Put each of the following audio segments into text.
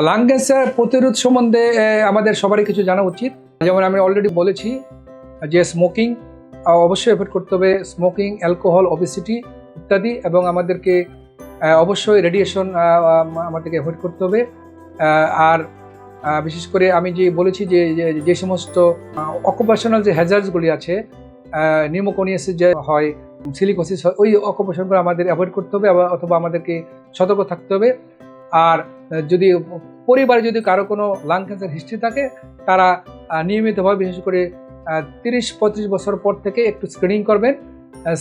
Lung cancer প্রতিরোধ সম্বন্ধে আমাদের সবারই কিছু জানা উচিত। যেমন আমি অলরেডি বলেছি যে স্মোকিং অবশ্যই এভয়েড করতে হবে। স্মোকিং অ্যালকোহল ওবেসিটি ইত্যাদি এবং আমাদেরকে অবশ্যই রেডিয়েশন আমাদেরকে অ্যাভয়েড করতে হবে। আর বিশেষ করে আমি যে বলেছি যে, যে- সমস্ত অকুপেশনাল যে হ্যাজার্ডসগুলি আছে নিউমোকোনিয়াসিস যে হয় সিলিকোসিস হয়, ওই অকুপেশনগুলো আমাদের অ্যাভয়েড করতে হবে অথবা আমাদেরকে সতর্ক থাকতে হবে। আর যদি পরিবারে যদি কারও কোনো লাং ক্যান্সার হিস্ট্রি থাকে, তারা নিয়মিতভাবে বিশেষ করে তিরিশ, পঁয়ত্রিশ বছর পর থেকে একটু স্ক্রিনিং করবেন।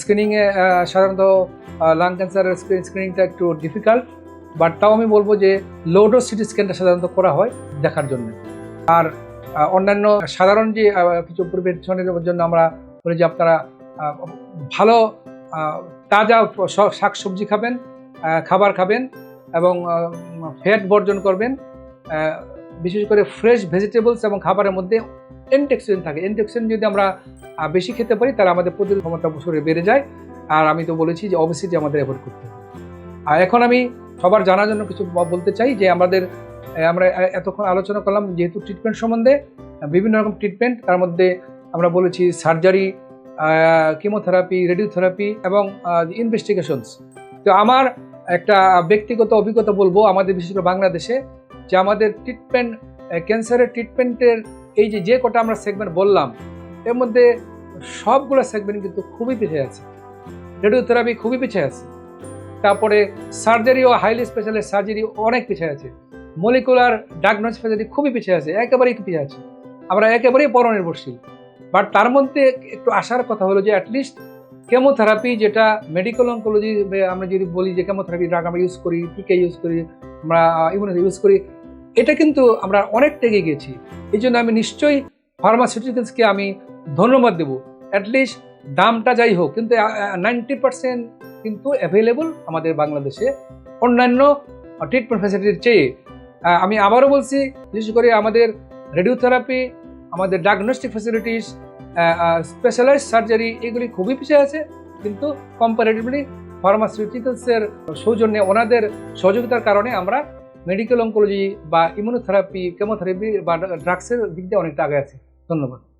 স্ক্রিনিংয়ে সাধারণত লাং ক্যান্সারের স্ক্রিনিংটা একটু ডিফিকাল্ট বাট তাও আমি বলব যে লোডো সিটি স্ক্যানটা সাধারণত করা হয় দেখার জন্য। আর অন্যান্য সাধারণ যে কিছু প্রিভেনশনের জন্য আমরা বলি যে, আপনারা ভালো তাজা শাক সবজি খাবেন খাবার খাবেন এবং ফ্যাট বর্জন করবেন বিশেষ করে ফ্রেশ ভেজিটেবলস এবং খাবারের মধ্যে এন্টেক্সিডেন্ট থাকে। এন্টেক্সিডেন্ট যদি আমরা বেশি খেতে পারি, তাহলে আমাদের প্রতিরোধ ক্ষমতা শরীরে বেড়ে যায়। আর আমি তো বলেছি যে অবশ্যই আমাদের অ্যাভয়েড করতে হবে। আর এখন আমি সবার জানার জন্য কিছু বলতে চাই যে আমাদের আমরা এতক্ষণ আলোচনা করলাম যেহেতু ট্রিটমেন্ট সম্বন্ধে, বিভিন্ন রকম ট্রিটমেন্ট তার মধ্যে আমরা বলেছি সার্জারি কিমোথেরাপি রেডিওথেরাপি এবং ইনভেস্টিগেশনস তো আমার একটা ব্যক্তিগত অভিজ্ঞতা বলব আমাদের, বিশেষ করে বাংলাদেশে, যে আমাদের ট্রিটমেন্ট ক্যান্সারের ট্রিটমেন্টের এই যে যে কটা আমরা সেগমেন্ট বললাম, এর মধ্যে সবগুলো সেগমেন্ট কিন্তু খুবই পিছিয়ে আছে। রেডিওথেরাপি খুবই পিছিয়ে আছে। তারপরে সার্জারি ও হাইলি স্পেশালিস্ট সার্জারি অনেক পিছিয়ে আছে। মলিকুলার ডায়াগনোসিস ফেসিলিটি খুবই পিছিয়ে আছে, একেবারেই পিছিয়ে আছে। আমরা একেবারেই পরনির্ভরশীল। বাট তার মধ্যে একটু আসার কথা হলো যে অ্যাটলিস্ট কেমোথেরাপি যেটা মেডিকেল অঙ্কোলজি আমরা যদি বলি যে কেমোথেরাপি ড্রাগ আমরা ইউজ করি টিকে ইউজ করি, আমরা ইমিউনো ইউজ করি, এটা কিন্তু আমরা অনেক এগিয়ে গেছি। এই জন্য আমি নিশ্চয়ই ফার্মাসিউটিক্যালসকে আমি ধন্যবাদ দেবো। অ্যাটলিস্ট দামটা যাই হোক, কিন্তু নাইনটি পার্সেন্ট কিন্তু অ্যাভেলেবল আমাদের বাংলাদেশে। অন্যান্য ট্রিটমেন্ট ফ্যাসিলিটির চেয়ে আমি আবারও বলছি, বিশেষ করে আমাদের রেডিওথেরাপি আমাদের ডায়াগনস্টিক ফ্যাসিলিটিস স্পেশালাইজ সার্জারি এগুলি খুবই পিছিয়ে আছে, কিন্তু কম্পারেটিভলি ফার্মাসিউটিক্যালসের সৌজন্যে ওনাদের সহযোগিতার কারণে আমরা মেডিকেল অঙ্কোলজি বা ইমিউনোথেরাপি কেমোথেরাপি বা ড্রাগসের দিক দিয়ে অনেকটা আগে আছে। ধন্যবাদ।